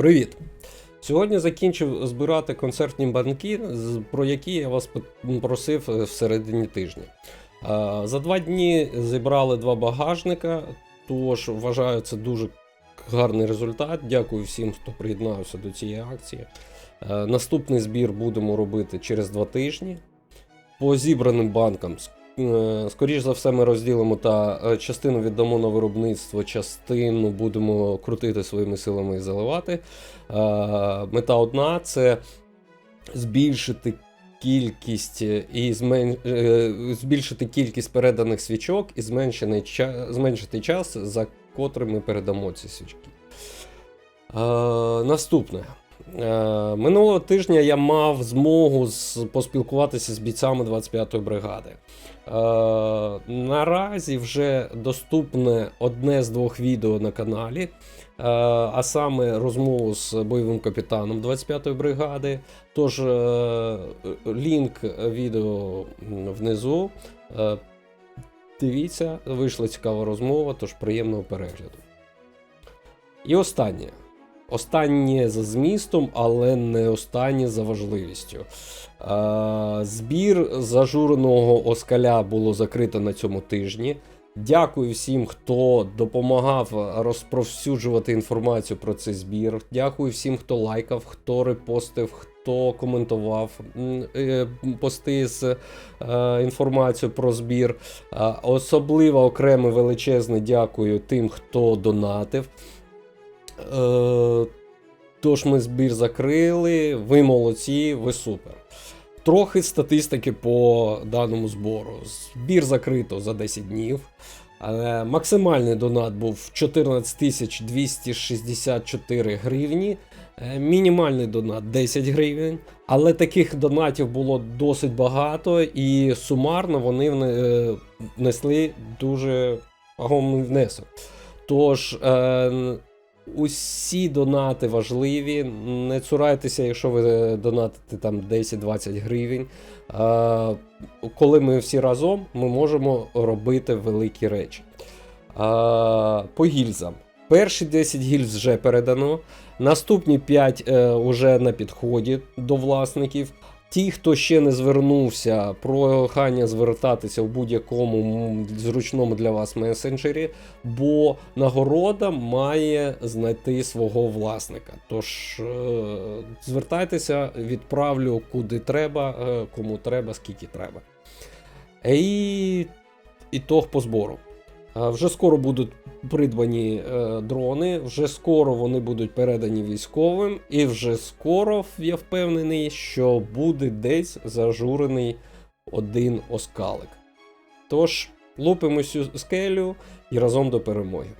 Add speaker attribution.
Speaker 1: Привіт! Сьогодні закінчив збирати концертні банки, про які я вас просив е, всередині тижня. За два дні зібрали два багажника, тож вважаю це дуже гарний результат. Дякую всім, хто приєднався до цієї акції. Е, Наступний збір будемо робити через два тижні. По зібраним банкам, е, за все, ми розділимо та е, частину віддамо на виробництво, частину будемо крутити своїми силами і заливати. Е, Мета одна це збільшити кількість і змен... збільшити кількість переданих свічок і зменшити час, за котрим ми передамо ці свічки. Наступне. Е, Минулого тижня я мав змогу поспілкуватися з бійцями 25-ї бригади. Е, наразі вже доступне одне з двох відео на каналі, е, а саме розмову з бойовим капітаном 25-ї бригади. Тож лінк відео внизу. Дивіться, вийшла цікава розмова, тож приємного перегляду. І останнє. Останнє за змістом, але не останнє за важливістю. Збір зажуреного оскаля було закрито на цьому тижні. Дякую всім, хто допомагав розповсюджувати інформацію про цей збір. Дякую всім, хто лайкав, хто репостив, хто коментував е, пости з е, інформацією про збір. Особливо окреме величезне дякую тим, хто донатив. Е, Тож ми збір закрили. Ви молодці, ви супер. Трохи статистики по даному збору. Збір закрито за 10 днів. Е, Максимальний донат був 14 264 гривні. Е, Мінімальний донат 10 гривень. Але таких донатів було досить багато, і сумарно вони внесли дуже вагомий внесок. Тож, усі донати важливі. Не цурайтеся, якщо ви е, донатите там 10-20 гривень. Коли ми всі разом, ми можемо робити великі речі. По гільзам. Перші 10 гільз вже передано. Наступні 5 е, вже на підході до власників. Ті, хто ще не звернувся, прохання звертатися в будь-якому зручному для вас месенджері, бо нагорода має знайти свого власника. Тож е, звертайтеся, відправлю куди треба, е, кому треба, скільки треба. І ітог по збору. Е, Вже скоро будуть придбані е, дрони, вже скоро вони будуть передані військовим, і вже скоро я впевнений, що буде десь зажурений один оскалик. Тож, лупимо цю скелю і разом до перемоги.